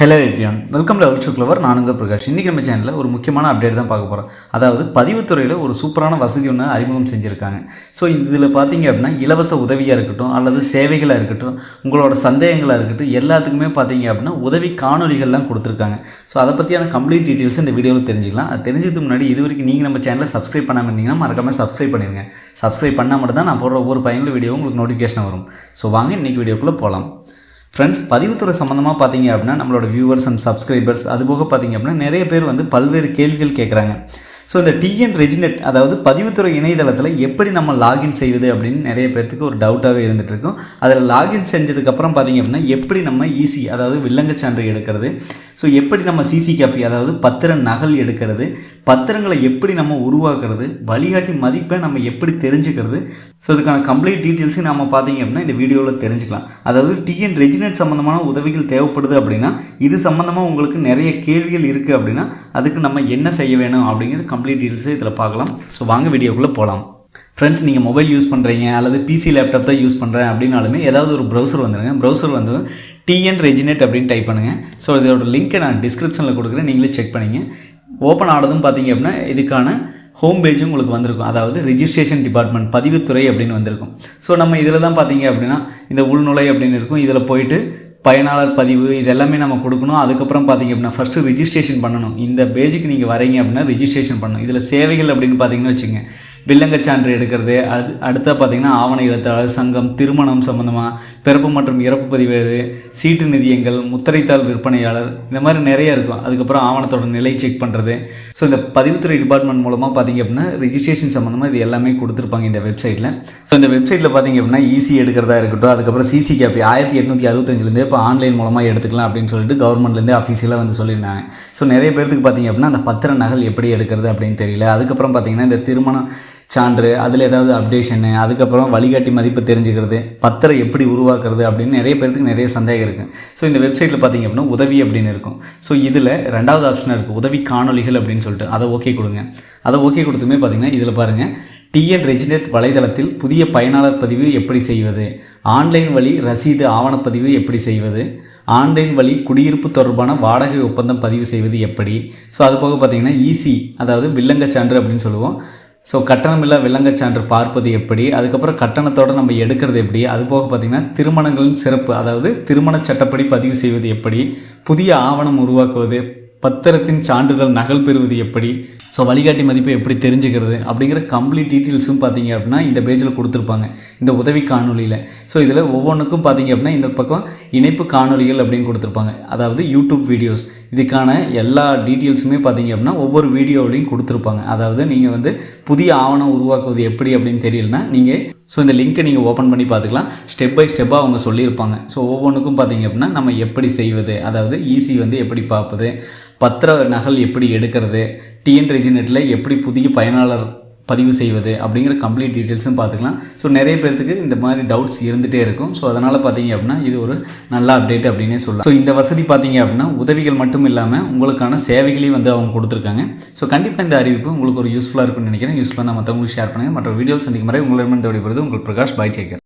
Hello everyone welcome to our clever நானுங்க பிரகாஷ். இன்றைக்கி நம்ம சேனலில் ஒரு முக்கியமான அப்டேட் தான் பார்க்க போகிறோம் அதாவது பதிவுத்துறையில் ஒரு சூப்பரான வசதி ஒன்று அறிமுகம் செஞ்சுருக்காங்க. ஸோ இதில் பார்த்தீங்க அப்படின்னா இலவச உதவியாக இருக்கட்டும் அல்லது சேவைகளாக இருக்கட்டும் உங்களோட சந்தேகங்களாக இருக்கட்டும் எல்லாத்துக்குமே பார்த்தீங்க அப்படின்னா உதவி காணொலிகள்லாம் கொடுத்துருக்காங்க. ஸோ அதை பற்றியான கம்ப்ளீட் டீட்டெயில்ஸ் இந்த வீடியோவில் தெரிஞ்சுக்கலாம். அது தெரிஞ்சதுக்கு முன்னாடி இது வரைக்கும் நீங்கள் நம்ம சேனலை சப்ஸ்கிரைப் பண்ணாமல் இருந்தீங்கன்னா மறக்காமல் சப்ஸ்கிரைப் பண்ணிடுங்க சப்ஸ்கிரைப் பண்ணால் மட்டும் தான் நான் போடுற ஒவ்வொரு பயனுள்ள வீடியோ உங்களுக்கு நோட்டிஃபிகேஷன் வரும். ஸோ வாங்க இன்றைக்கி வீடியோக்குள்ளே போகலாம் ஃப்ரெண்ட்ஸ் பதிவுத்துறை சம்மந்தமாக பார்த்தீங்க அப்படின்னா நம்மளோட வியூவர்ஸ் அண்ட் சப்ஸ்கிரைபர்ஸ் அதுபோக பார்த்தீங்க அப்படின்னா நிறைய பேர் வந்து பல்வேறு கேள்விகள் கேட்குறாங்க. ஸோ இந்த டிஎன் ரெஜினெட் அதாவது பதிவுத்துறை இணையதளத்தில் எப்படி நம்ம லாகின் செய்வது அப்படின்னு நிறைய பேர்த்துக்கு ஒரு டவுட்டாகவே இருந்துகிட்ருக்கும் அதில் லாகின் செஞ்சதுக்கப்புறம் பார்த்தீங்க அப்படின்னா எப்படி நம்ம ஈஸி அதாவது வில்லங்க சான்று எடுக்கிறது? ஸோ எப்படி நம்ம சிசி காப்பி அதாவது பத்திர நகல் எடுக்கிறது? பத்திரங்களை எப்படி நம்ம உருவாக்குறது? வழிகாட்டி மதிப்பை நம்ம எப்படி தெரிஞ்சுக்கிறது? ஸோ இதுக்கான கம்ப்ளீட் டீட்டெயில்ஸையும் நம்ம பார்த்தீங்க அப்படின்னா இந்த வீடியோவில் தெரிஞ்சுக்கலாம். அதாவது டிஎன் ரெஜினெட் சம்மந்தமான உதவிகள் தேவைப்படுது அப்படின்னா இது சம்மந்தமாக உங்களுக்கு நிறைய கேள்விகள் இருக்குது அப்படின்னா அதுக்கு நம்ம என்ன செய்ய வேணும் அப்படிங்கிற கம்ப்ளீட் டீட்டெயில்ஸை இதில் பார்க்கலாம். ஸோ வாங்க வீடியோக்குள்ளே போகலாம் ஃப்ரெண்ட்ஸ் நீங்கள் மொபைல் யூஸ் பண்ணுறீங்க அல்லது பிசி லேப்டாப் தான் யூஸ் பண்ணுறேன் அப்படின்னாலுமே ஏதாவது ஒரு ப்ரௌசர் வந்துடுங்க ப்ரௌசர் வந்து டிஎன் ரெஜினேட் அப்படின்னு டைப் பண்ணுங்கள் ஸோ இதோட லிங்க்கை நான் டிஸ்கிரிப்ஷனில் கொடுக்குறேன். நீங்களே செக் பண்ணிங்க. ஓப்பன் ஆனதும் பார்த்தீங்க அப்படின்னா இதுக்கான ஹோம் பேஜும் உங்களுக்கு வந்திருக்கும். அதாவது ரிஜிஸ்ட்ரேஷன் டிபார்ட்மெண்ட் பதிவுத்துறை அப்படின்னு வந்திருக்கும். ஸோ நம்ம இதில் தான் பார்த்தீங்க அப்படின்னா இந்த உள்நுழை அப்படின்னு இருக்கும். இதில் போயிட்டு பயனாளர் பதிவு இது எல்லாமே நம்ம கொடுக்கணும். அதுக்கப்புறம் பார்த்தீங்க அப்படின்னா ஃபஸ்ட்டு ரிஜிஸ்ட்ரேஷன் பண்ணணும். இந்த பேஜுக்கு நீங்கள் வரீங்க அப்படின்னா ரிஜிஸ்ட்ரேஷன் பண்ணணும். இதில் சேவைகள் அப்படின்னு பார்த்தீங்கன்னு வச்சுங்க வில்லங்கச் சான்று எடுக்கிறது. அது அடுத்தா பார்த்தீங்கன்னா ஆவண எழுத்தாளர் சங்கம் திருமணம் சம்மந்தமாக பிறப்பு மற்றும் இறப்பு பதிவேடு சீட்டு நிதியங்கள் முத்திரைத்தாள் விற்பனையாளர் இந்த மாதிரி நிறைய இருக்கும். அதுக்கப்புறம் ஆவணத்தோட நிலை செக் பண்ணுறது ஸோ இந்த பதிவுத்துறை டிபார்ட்மெண்ட் மூலமாக பார்த்தீங்க அப்படின்னா ரிஜிஸ்ட்ரேஷன் சம்மந்தமாக இது எல்லாமே கொடுத்துருப்பாங்க இந்த வெப்சைட்டில் ஸோ இந்த வெப்சைட்டில் பார்த்தீங்க அப்படின்னா ஈஸி எடுக்கிறதா இருக்கட்டும் அதுக்கப்புறம் சிசி கேபி ஆயிரத்தி எட்நூற்றி அறுபத்தஞ்சிலேருந்து இப்போ ஆன்லைன் மூலமாக எடுத்துக்கலாம் அப்படின்னு சொல்லிட்டு கவர்மெண்ட்லேருந்து அஃபீஷியலாக வந்து சொல்லியிருந்தாங்க. ஸோ நிறைய பேர்த்துக்கு பார்த்தீங்க அப்படின்னா அந்த பத்திர நகல் எப்படி எடுக்கிறது அப்படின்னு தெரியல. அதுக்கப்புறம் பார்த்திங்கன்னா இந்த திருமணம் சான்று அதில் ஏதாவது அப்டேஷனு அதுக்கப்புறம் வழிகாட்டி மதிப்பு தெரிஞ்சுக்கிறது பத்திரம் எப்படி உருவாக்குறது அப்படின்னு நிறைய பேர்த்துக்கு நிறைய சந்தேகம் இருக்குது ஸோ இந்த வெப்சைட்டில் பார்த்தீங்க அப்படின்னா உதவி அப்படின்னு இருக்கும். ஸோ இதில் ரெண்டாவது ஆப்ஷனாக இருக்குது உதவி காணொலிகள் அப்படின்னு சொல்லிட்டு. அதை ஓகே கொடுங்க. அதை ஓகே கொடுத்துமே பார்த்தீங்கன்னா இதில் பாருங்கள் டிஎன் ரெஜினெட் வலைதளத்தில் புதிய பயனாளர் பதிவு எப்படி செய்வது? ஆன்லைன் வழி ரசீது ஆவணப்பதிவு எப்படி செய்வது? ஆன்லைன் வழி குடியிருப்பு தொடர்பான வாடகை ஒப்பந்தம் பதிவு செய்வது எப்படி? ஸோ அது போக பார்த்தீங்கன்னா இசி அதாவது வில்லங்கச் சான்று அப்படின்னு சொல்லுவோம். ஸோ கட்டணமில்லா வில்லங்கச் சான்று பார்ப்பது எப்படி? அதுக்கப்புறம் கட்டணத்தோடு நம்ம எடுக்கிறது எப்படி? அது போக பார்த்திங்கன்னா திருமணங்களின் சிறப்பு அதாவது திருமண சட்டப்படி பதிவு செய்வது எப்படி? புதிய ஆவணம் உருவாக்குவது பத்திரத்தின் சான்றிதழ் நகல் பெறுவது எப்படி? ஸோ வழிகாட்டி மதிப்பை எப்படி தெரிஞ்சுக்கிறது? அப்படிங்கிற கம்ப்ளீட் டீட்டெயில்ஸும் பார்த்தீங்க அப்படின்னா இந்த பேஜில் கொடுத்துருப்பாங்க. இந்த உதவி காணொலியில் ஸோ இதில் ஒவ்வொன்றுக்கும் பார்த்தீங்க அப்படின்னா இந்த பக்கம் இணைப்பு காணொலிகள் அப்படின்னு கொடுத்துருப்பாங்க. அதாவது யூடியூப் வீடியோஸ் இதுக்கான எல்லா டீட்டெயில்ஸுமே பார்த்தீங்க அப்படின்னா ஒவ்வொரு வீடியோவிலையும் கொடுத்துருப்பாங்க. அதாவது நீங்கள் வந்து புதிய ஆவணம் உருவாக்குவது எப்படி அப்படின்னு தெரியலனா நீங்கள் ஸோ இந்த லிங்க்கை நீங்கள் ஓப்பன் பண்ணி பார்த்துக்கலாம். ஸ்டெப் பை ஸ்டெப்பாக அவங்க சொல்லியிருப்பாங்க. ஸோ ஒவ்வொன்றுக்கும் பார்த்தீங்க அப்படின்னா நம்ம எப்படி செய்வது? அதாவது ஈஸி வந்து எப்படி பார்ப்பது? பத்திர நகல் எப்படி எடுக்கிறது? டிஎன் ரெஜினெட்டில் எப்படி புதிய பயனாளர் பதிவு செய்வது அப்படிங்கிற கம்ப்ளீட் டீட்டெயில்ஸும் பார்த்துக்கலாம். ஸோ நிறைய பேர்த்துக்கு இந்த மாதிரி டவுட்ஸ் இருந்துகிட்டே இருக்கும். ஸோ அதனால் பார்த்தீங்க அப்படின்னா இது ஒரு நல்ல அப்டேட் அப்படின்னே சொல்லலாம். ஸோ இந்த வசதி பார்த்தீங்க அப்படின்னா உதவிகள் மட்டும் இல்லாமல் உங்களுக்கான சேவைகளையும் வந்து அவங்க கொடுத்துருக்காங்க. ஸோ கண்டிப்பாக இந்த அறிவிப்பு உங்களுக்கு ஒரு யூஸ்ஃபுல்லாக இருக்கும்னு நினைக்கிறேன். யூஸ்ஃபுல்லாக நான் மற்றவங்களுக்கு ஷேர் பண்ணுங்கள் மற்ற வீடியோஸ் சந்திக்கும் முறை உங்களிடமிருந்து விடைபெறுவது உங்கள் பிரகாஷ் பாய் டேக்கர்